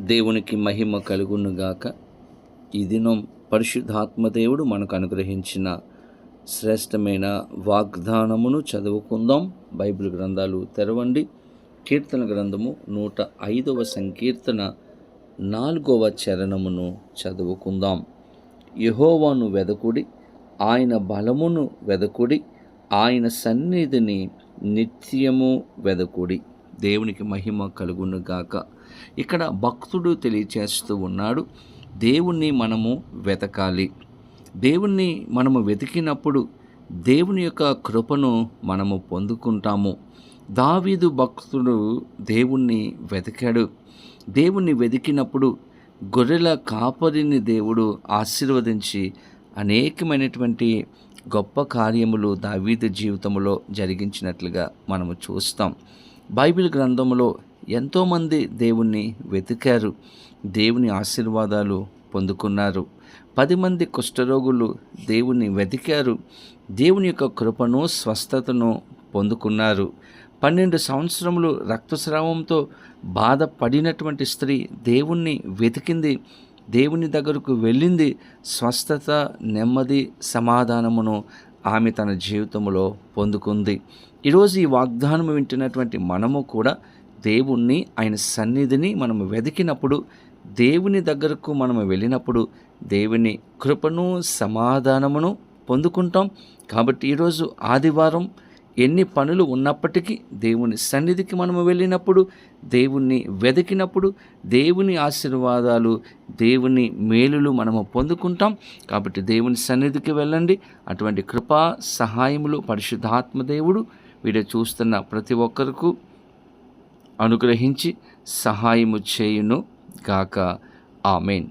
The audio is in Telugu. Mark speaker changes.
Speaker 1: దేవునికి మహిమ కలుగునుగాక. ఈ దినం పరిశుద్ధాత్మదేవుడు మనకు అనుగ్రహించిన శ్రేష్టమైన వాగ్దానమును చదువుకుందాం. బైబిల్ గ్రంథాలు తెరవండి. కీర్తన గ్రంథము నూట ఐదవ సంకీర్తన నాలుగవ చరణమును చదువుకుందాం. యహోవాను వెదకుడి ఆయన బలమును వెదకుడి ఆయన సన్నిధిని నిత్యము వెదకుడి. దేవునికి మహిమ కలుగును గాక. ఇక్కడ భక్తుడు తెలియచేస్తూ ఉన్నాడు దేవుణ్ణి మనము వెతకాలి. దేవుణ్ణి మనము వెతికినప్పుడు దేవుని యొక్క కృపను మనము పొందుకుంటాము. దావీదు భక్తుడు దేవుణ్ణి వెతికాడు. దేవుణ్ణి వెతికినప్పుడు గొర్రెల కాపరిని దేవుడు ఆశీర్వదించి అనేకమైనటువంటి గొప్ప కార్యములు దావీదు జీవితంలో జరిగించినట్లుగా మనము చూస్తాం. బైబిల్ గ్రంథంలో ఎంతోమంది దేవుణ్ణి వెతికారు దేవుని ఆశీర్వాదాలు పొందుకున్నారు. పది మంది కుష్ఠరోగులు దేవుని వెతికారు దేవుని యొక్క కృపను స్వస్థతను పొందుకున్నారు. పన్నెండు సంవత్సరములు రక్తస్రావంతో బాధపడినటువంటి స్త్రీ దేవుణ్ణి వెతికింది దేవుని దగ్గరకు వెళ్ళింది. స్వస్థత నెమ్మది సమాధానమును ఆమె తన జీవితంలో పొందుకుంది. ఈరోజు ఈ వాగ్దానం వింటున్నటువంటి మనము కూడా దేవుణ్ణి ఆయన సన్నిధిని మనము వెతికినప్పుడు దేవుని దగ్గరకు మనము వెళ్ళినప్పుడు దేవుని కృపను సమాధానమును పొందుకుంటాం. కాబట్టి ఈరోజు ఆదివారం ఎన్ని పనులు ఉన్నప్పటికీ దేవుని సన్నిధికి మనము వెళ్ళినప్పుడు దేవుణ్ణి వెతికినప్పుడు దేవుని ఆశీర్వాదాలు దేవుని మేలులు మనము పొందుకుంటాం. కాబట్టి దేవుని సన్నిధికి వెళ్ళండి. అటువంటి కృపా సహాయములు పరిశుద్ధాత్మ దేవుడు వీడియో చూస్తున్న ప్రతి ఒక్కరికి అనుగ్రహించి సహాయము చేయును గాక. ఆమెన్.